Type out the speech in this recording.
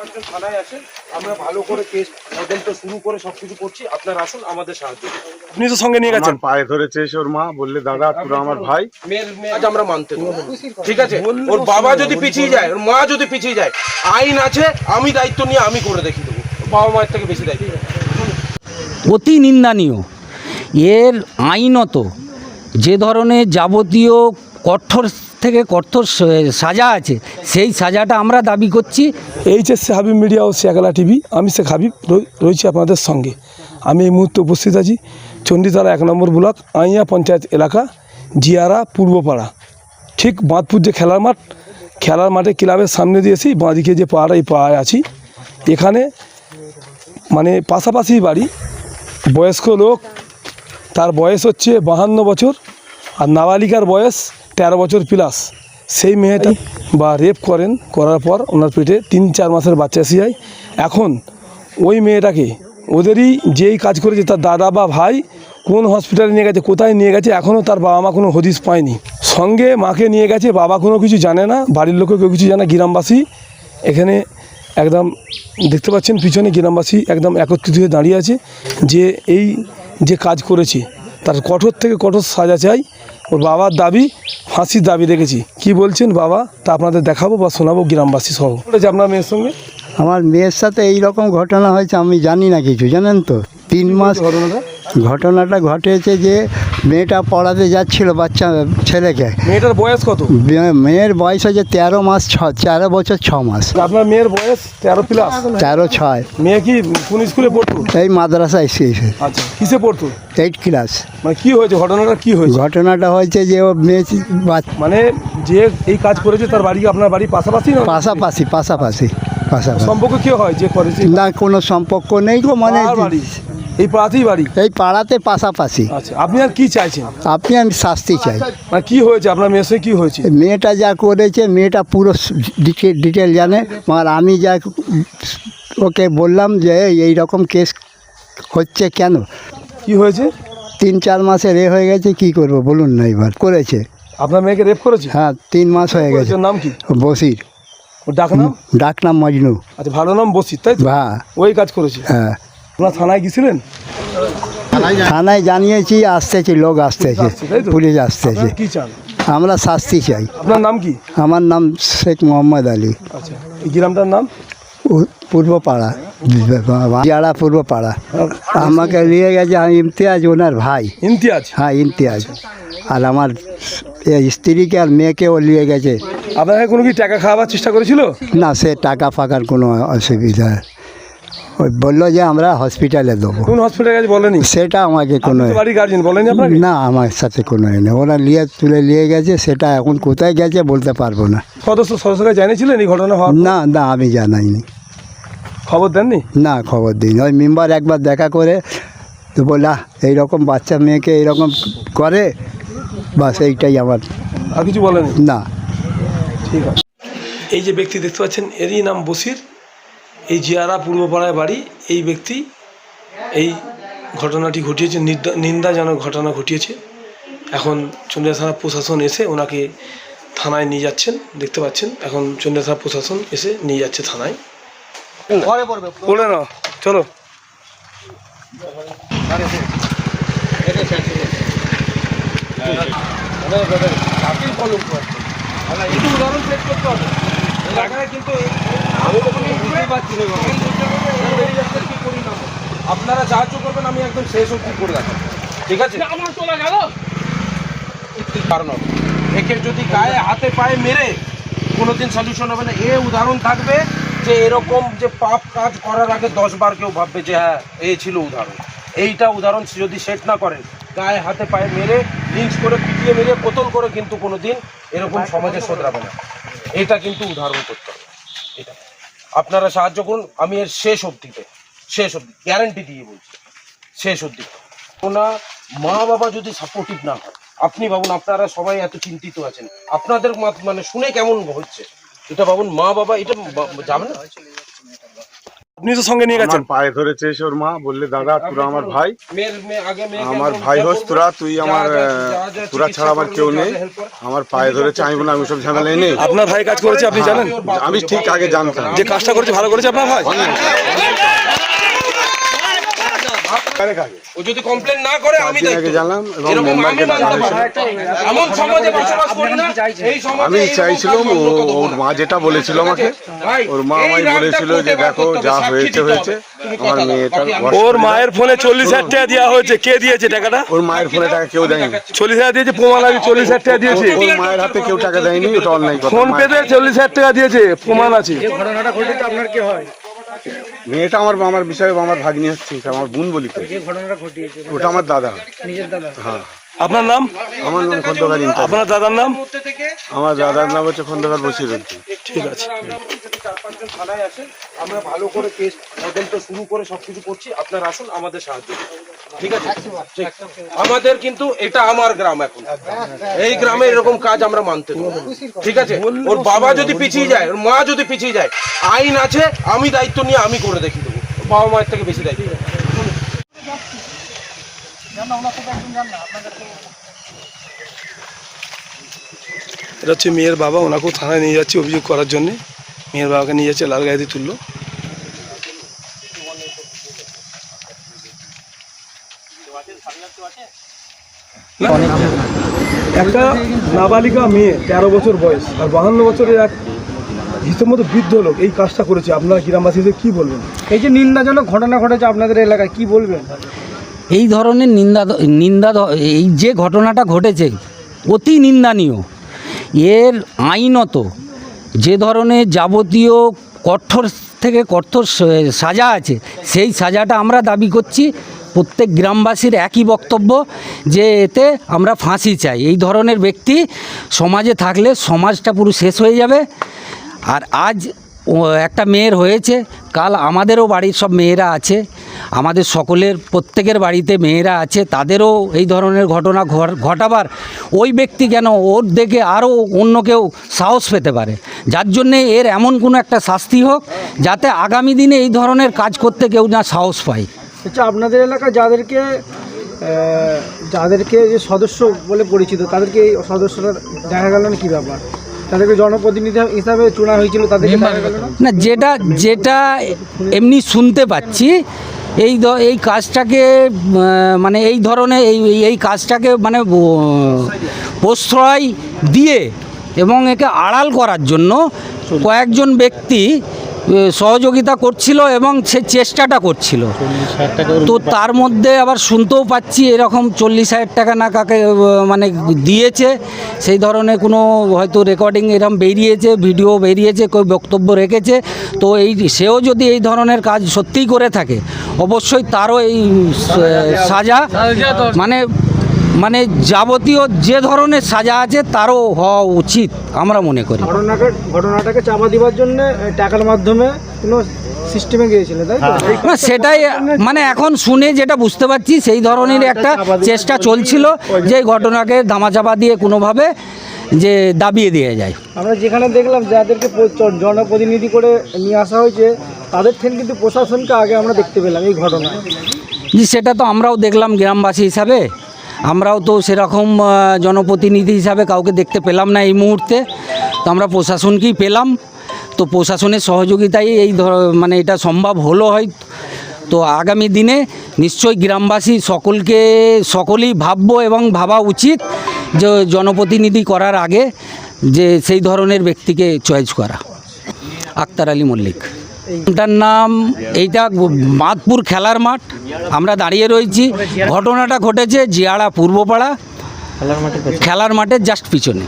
পাঁচজন থানায় আসেন আমরা ভালো করে কেস তদন্ত শুরু করে সবকিছু করছি। আপনারা আসুন আমাদের সাহায্য আপনি তো সঙ্গে নিয়ে গেছেন। পায়ে ধরেছে ওর মা বললে দাদা তোরা আমার ভাই। আজ আমরা মানতে ঠিক আছে? ওর বাবা যদি পিছিয়ে যায় ওর মা যদি পিছিয়ে যায় আইন আছে আমি দায়িত্ব নিয়ে আমি করে দেখিয়ে দেবো। বাবা মায়ের থেকে বেশি দায়িত্ব। অতি নিন্দনীয় এর আইনত যে ধরনের যাবতীয় কঠোর থেকে কঠোর সাজা আছে, সেই সাজাটা আমরা দাবি করছি। এইচএসসি হাবিব মিডিয়া ও শেখালা টিভি, আমি শেখ হাবিব রয়েছি আপনাদের সঙ্গে। আমি এই মুহূর্তে উপস্থিত আছি চণ্ডীতলা এক নম্বর ব্লক, আইয়া পঞ্চায়েত এলাকা, জিয়ারা পূর্বপাড়া। ঠিক বাঁধপুর যে খেলার মাঠ, খেলার মাঠে ক্লাবের সামনে দিয়েছি, বাঁদিকে যে পাড়া এই পাড়ায় আছি। এখানে মানে পাশাপাশি বাড়ি, বয়স্ক লোক, তার বয়স হচ্ছে বাহান্ন বছর, আর নাবালিকার বয়স তেরো বছর প্লাস সেই মেয়েটা বা রেপ করেন, করার পর ওনার পেটে তিন চার মাসের বাচ্চা এসে যায়। এখন ওই মেয়েটাকে, ওদেরই যেই কাজ করেছে, তার দাদা বা ভাই কোন হসপিটালে নিয়ে গেছে, কোথায় নিয়ে গেছে, এখনও তার বাবা মা কোনো হদিস পায়নি। সঙ্গে মাকে নিয়ে গেছে, বাবা কোনো কিছু জানে না, বাড়ির লোকও কেউ কিছু জানে গ্রামবাসী এখানে একদম দেখতে পাচ্ছেন, পিছনে গ্রামবাসী একদম একত্রিত হয়ে দাঁড়িয়ে আছে যে এই যে কাজ করেছে, তার কঠোর থেকে কঠোর সাজা চাই ওর বাবার দাবি ফাঁসির দাবি রেখেছি। কি বলছেন বাবা? তা আপনাদের দেখাবো বা শোনাবো গ্রামবাসী সহ। বলেছে আপনার মেয়ের সঙ্গে? আমার মেয়ের সাথে এই রকম ঘটনা হয়েছে আমি জানি না কিছু জানেন তো? তিন মাস ঘটনাটা? ঘটনাটা ঘটেছে যে মেয়েটা পড়াতে যাচ্ছিল বাচ্চা ছেলেকে। মেয়েটার বয়স কত? মেয়ের বয়স হচ্ছে তেরো মাস ছ তেরো বছর ছ মাস। আপনার মেয়ের বয়স তেরো প্লাস তেরো ছয়। মেয়ে কি কোন স্কুলে পড়তো? এই মাদ্রাসা এসে আচ্ছা কিসে পড়তো? এইট ক্লাস মানে কি হয়েছে? ঘটনাটা কি হয়েছে? ঘটনাটা হয়েছে যে ও মেয়ে মানে যে এই কাজ করেছে তার বাড়ি আপনার বাড়ি পাশাপাশি না? পাশাপাশি পাশাপাশি পাশাপাশি। সম্পর্ক কি হয় যে করেছে? না কোনো সম্পর্ক নেই গো মানে এই পাড়াতেই বাড়ি? এই পাড়াতে পাশাপাশি। আচ্ছা আপনি আর কি চাইছেন? আপনি আমি শাস্তি চাই। মানে কি হয়েছে? আপনার মেয়ের সঙ্গে কি হয়েছে? মেয়েটা যা করেছে মেয়েটা পুরো ডিটেল জানে। আর আমি যা ওকে বললাম যে এই রকম কেস হচ্ছে কেন? কি হয়েছে? তিন চার মাসে রে হয়ে গেছে কি করব? বলুন না এবার। করেছে। আপনার মেয়েকে রেপ করেছে? হ্যাঁ তিন মাস হয়ে গেছে। ওর নাম কি? বসির। ওর ডাক নাম? ডাকনাম মজনু। আচ্ছা ভালো নাম বসির তাই তো? হ্যাঁ। ওই কাজ করেছে? হ্যাঁ। আপনার থানায় গেছিলেন? থানায় জানিয়েছি আসতেছি লোক আসতেছে? পুলিশ আসতেছে। কি চান? আমরা শাস্তি চাই। আপনার নাম কি? আমার নাম শেখ মোহাম্মদ আলী। আচ্ছা গ্রামটার নাম? পূর্বপাড়া। যারা পূর্বপাড়া। আমাকে নিয়ে গেছে আমি ইমতিয়াজ ওনার ভাই। ইমতিয়াজ? হ্যাঁ ইমতিয়াজ। আর আমার এই স্ত্রীকে আর মেয়েকেও নিয়ে গেছে। আপনাকে কোনো কি টাকা খাওয়াবার চেষ্টা করেছিল? না সে টাকা ফাঁকার কোনো অসুবিধা ওই বলল যে আমরা হসপিটালে দেবো। কোন হসপিটালে বলেনি? সেটা আমাকে কোনো আপনি তো বাড়ির গার্জেন বলেনি আপনাকে? না আমার সাথে কোনো এ নেই। ওরা নিয়ে তুলে নিয়ে গেছে সেটা এখন কোথায় গেছে বলতে পারব না। সদস্য সদস্যকে জানিয়েছিলেন এই ঘটনা হওয়ার না না আমি জানাইনি। খবর দেননি? না খবর দিই ওই মেম্বার একবার দেখা করে তো বললা এইরকম বাচ্চা মেয়েকে এইরকম করে বাস এইটাই আমার। আর কিছু বলেনি? না। ঠিক আছে। এই যে ব্যক্তি দেখতে পাচ্ছেন এরই নাম বসির। এই জিয়ারা পূর্বপাড়ায় বাড়ি এই ব্যক্তি এই ঘটনাটি ঘটিয়েছে নিন্দা- নিন্দাজনক ঘটনা ঘটিয়েছে এখন চন্দ্রিয়া থানা প্রশাসন এসে ওনাকে থানায় নিয়ে যাচ্ছেন দেখতে পাচ্ছেন এখন চন্দ্রিয়া থানা প্রশাসন এসে নিয়ে যাচ্ছে থানায় বলে না চলো আপনারা সাহায্য করবেন আমি একদম শেষ অবধি করে দেখাবো। ঠিক আছে? কারণ। একে যদি গায়ে হাতে পায়ে মেরে কোনোদিন সলিউশন হবে না। এ উদাহরণ থাকবে যে এরকম যে পাপ কাজ করার আগে দশ বার কেউ ভাববে যে হ্যাঁ এই ছিল উদাহরণ। এইটা উদাহরণ যদি সেট না করেন গায়ে হাতে পায়ে মেরে লিঞ্চ করে পিটিয়ে মেরে কোতল করে কিন্তু কোনোদিন এরকম সমাজে শোধরাবে না। এটা কিন্তু উদাহরণ করতে হবে। এটা। আপনারা সাহায্য করুন, আমি এর শেষ অবধিতে, শেষ অবধি গ্যারান্টি দিয়ে বলছি, শেষ অবধি। ওনা মা বাবা যদি সাপোর্টিভ না হয়, আপনি ভাবুন, আপনারা সবাই এত চিন্তিত আছেন, আপনাদের মানে শুনে কেমন হচ্ছে? এটা ভাবুন মা বাবা এটা যাবে না? আপনি তো সঙ্গে নিয়ে গেছেন। পায়ে ধরেছে ওর মা বললে দাদা তোরা আমার ভাই। আমার ভাই হোস তোরা তুই আমার তোরা ছাড়া আমার কেউ নেই। আমার পায়ে ধরেছে আমি বলে আমি সব ঝামেলায় নেই। আপনার ভাই কাজ করেছে আপনি জানেন? আমি ঠিক আগে জানতাম। যে কাজটা করেছে ভালো করেছে আপনার ভাই? ও যদি কমপ্লেন না করে আমি দায়িত্ব। জানলাম এরকম আমি। এমন সমাজে বসবাস করি না এই সমাজে আমি চাইছিলাম ও ওর মা যেটা বলেছিল আমাকে ওর মা আমায় বলেছিল যে দেখো যা হয়েছে হয়েছে আমার অসুবিধা- ওর মায়ের ফোনে চল্লিশ হাজার টাকা দেওয়া হয়েছে কে দিয়েছে টাকাটা? ওর মায়ের ফোনে টাকা কেউ দেয়নি। চল্লিশ হাজার দিয়েছে প্রমাণ আমি চল্লিশ হাজার টাকা দিয়েছি। ওর মায়ের হাতে কেউ টাকা দেয়নি ওটা কথা। ফোন পেতে চল্লিশ হাজার টাকা দিয়েছে প্রমাণ আছে। মেয়েটা আমার মামার বিষয়ে আমার ভাগ্নি হচ্ছে আমার বোন বলি তো। ওটা আমার দাদা। হ্যাঁ। আপনার নাম? আমার নাম খন্দকার আপনার দাদার নাম? আমার দাদার নাম হচ্ছে খন্দকার বসির ঠিক আছে। চার পাঁচজন থানায় আসেন আমরা ভালো করে কেস তদন্ত শুরু করে সবকিছু করছি আপনার আসুন আমাদের সাহায্য করুন। ঠিক আছে? আমাদের কিন্তু এটা আমার গ্রাম এখন। এই গ্রামে এরকম কাজ আমরা মানতে ঠিক আছে? ওর বাবা যদি পিছিয়ে যায়, ওর মা যদি পিছিয়ে যায়, আইন আছে, আমি দায়িত্ব নিয়ে আমি করে দেখিয়ে দেবো। বাবা মায়ের থেকে বেশি দায়িত্ব। এটা হচ্ছে মেয়ের বাবা, ওনাকেও থানায় নিয়ে যাচ্ছে অভিযোগ করার জন্য। মেয়ের বাবাকে নিয়ে যাচ্ছে লাল গাড়িতে তুললো। একটা নাবালিকা মেয়ে তেরো বছর বয়স আর বাহান্ন বছরের এক হিসেব বৃদ্ধ লোক এই কাজটা করেছে। আপনারা গ্রামবাসী হিসেবে কি বলবেন? এই যে নিন্দাজনক ঘটনা ঘটেছে আপনাদের এলাকায় কি বলবেন? এই ধরনের নিন্দা নিন্দা এই যে ঘটনাটা ঘটেছে অতি নিন্দানীয়। এর আইনত যে ধরনের যাবতীয় কঠোর থেকে কঠোর সাজা আছে সেই সাজাটা আমরা দাবি করছি। প্রত্যেক গ্রামবাসীর একই বক্তব্য যে এতে আমরা ফাঁসি চাই। এই ধরনের ব্যক্তি সমাজে থাকলে সমাজটা পুরো শেষ হয়ে যাবে। আর আজ একটা মেয়ের হয়েছে, কাল আমাদেরও বাড়ির সব মেয়েরা আছে, আমাদের সকলের প্রত্যেকের বাড়িতে মেয়েরা আছে, তাদেরও এই ধরনের ঘটনা ঘটাবার ওই ব্যক্তি কেন ওর দেখে আরও অন্য কেউ সাহস পেতে পারে। যার জন্যে এর এমন কোনো একটা শাস্তি হোক, যাতে আগামী দিনে এই ধরনের কাজ করতে কেউ না সাহস পায়। আচ্ছা আপনাদের এলাকায় যাদেরকে যাদেরকে যে সদস্য বলে পরিচিত তাদেরকে এই সদস্যরা দেখা গেল না কি ব্যাপার? তাদেরকে জনপ্রতিনিধি হিসাবে চুনা হয়েছিল তাদেরকে না? যেটা যেটা এমনি শুনতে পাচ্ছি এই এই কাজটাকে মানে এই ধরনের এই এই- কাজটাকে মানে প্রশ্রয় দিয়ে এবং একে আড়াল করার জন্য কয়েকজন ব্যক্তি সহযোগিতা করছিল এবং সে চেষ্টাটা করছিল। তো তার মধ্যে আবার শুনতেও পাচ্ছি এরকম চল্লিশ হাজার টাকা না কাকে মানে দিয়েছে। সেই ধরনের কোনো হয়তো রেকর্ডিং এরকম বেরিয়েছে ভিডিও বেরিয়েছে কেউ বক্তব্য রেখেছে। তো এই সেও যদি এই ধরনের কাজ সত্যিই করে থাকে অবশ্যই তারও এই সাজা। মানে মানে যাবতীয় যে ধরনের সাজা আছে তারও হওয়া উচিত আমরা মনে করি। ঘটনাকে ঘটনাটাকে চাপা দেওয়ার জন্য টাকার মাধ্যমে কোনো সিস্টেমে গিয়েছিল তাই না সেটাই মানে এখন শুনে যেটা বুঝতে পারছি সেই ধরনের একটা চেষ্টা চলছিল যে ঘটনাকে ধামাচাপা দিয়ে কোনোভাবে যে দাবিয়ে দিয়ে যায়। আমরা যেখানে দেখলাম যাদেরকে জনপ্রতিনিধি করে নিয়ে আসা হয়েছে তাদের থেকে কিন্তু প্রশাসনকে আগে আমরা দেখতে পেলাম এই ঘটনা। যে সেটা তো আমরাও দেখলাম গ্রামবাসী হিসাবে। আমরাও তো সেরকম জনপ্রতিনিধি হিসাবে কাউকে দেখতে পেলাম না এই মুহূর্তে। তো আমরা প্রশাসনকেই পেলাম। তো প্রশাসনের সহযোগিতায় এই ধর- মানে এটা সম্ভব হলো হয়। তো আগামী দিনে নিশ্চয়ই গ্রামবাসী সকলকে, সকলেই ভাববো এবং ভাবা উচিত যে জনপ্রতিনিধি করার আগে যে সেই ধরনের ব্যক্তিকে চয়েস করা। আক্তার আলী মল্লিক। এটার নাম এইটা মাদপুর খেলার মাঠ। আমরা দাঁড়িয়ে রয়েছি। ঘটনাটা ঘটেছে জিয়াড়া পূর্বপাড়া। খেলার মাঠের জাস্ট পিছনে।